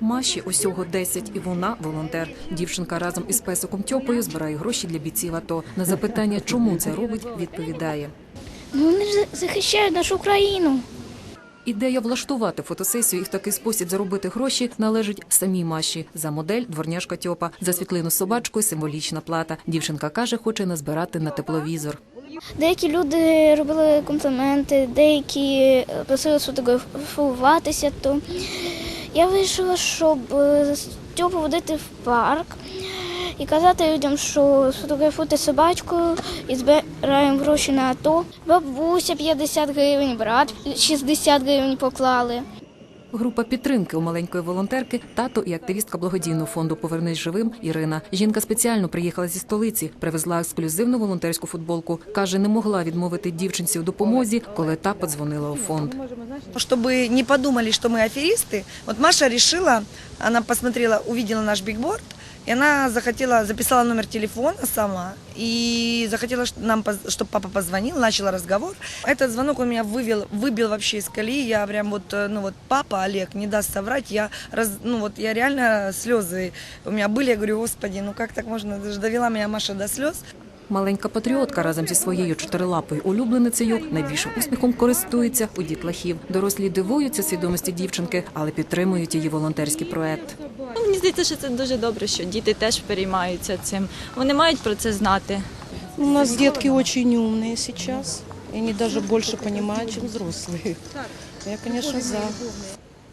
Маші усього 10, і вона волонтер. Дівчинка разом із песиком Тьопою збирає гроші для бійців АТО. На запитання, чому це робить, відповідає. Ну, вони ж захищають нашу країну. Ідея влаштувати фотосесію і в такий спосіб заробити гроші належить самій Маші. За модель дворняжка Тьопа. За світлину з собачкою символічна плата. Дівчинка каже, хоче назбирати на тепловізор. Деякі люди робили компліменти, деякі просили сфотографуватися. То я вирішила, щоб е, Стьопу водити в парк і казати людям, що сфотографуйте собачку і збираємо гроші на АТО. Бабуся 50 гривень, брат 60 гривень поклали. Група підтримки у маленької волонтерки, тато і активістка благодійного фонду Повернись живим Ірина. Жінка спеціально приїхала зі столиці, привезла ексклюзивну волонтерську футболку. каже, не могла відмовити дівчинці у допомозі, коли та подзвонила у фонд. Чтобы не подумали, что мы аферисты, вот Маша решила, она посмотрела, увидела наш бигборд, и она захотела, записала номер телефона сама, и захотела ш- нам, чтобы папа позвонил, начала разговор. Этот звонок он меня вывел, выбил вообще из колеи, я прям вот, э, ну вот папа Олег, не даст соврать, я, раз, ну вот я реально слезы у меня были, я говорю, господи, ну как так можно, даже довела меня Маша до слез. Маленька патріотка разом зі своєю чотирилапою улюбленицею найбільшим успіхом користується у дітлахів. Дорослі дивуються свідомості дівчинки, але підтримують її волонтерський проект. Мені здається, що це дуже добре, що діти теж переймаються цим. Вони мають про це знати. У нас детки очень умные сейчас. И они даже больше понимают, чем взрослые. Я, конечно, за.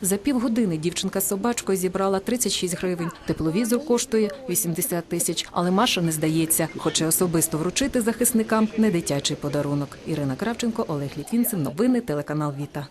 За півгодини дівчинка з собачкою зібрала 36 гривень. Тепловізор коштує 80 тисяч. Але Маша не здається, хоче особисто вручити захисникам не дитячий подарунок. Ірина Кравченко, Олег Літвінцев. Новини телеканал Віта.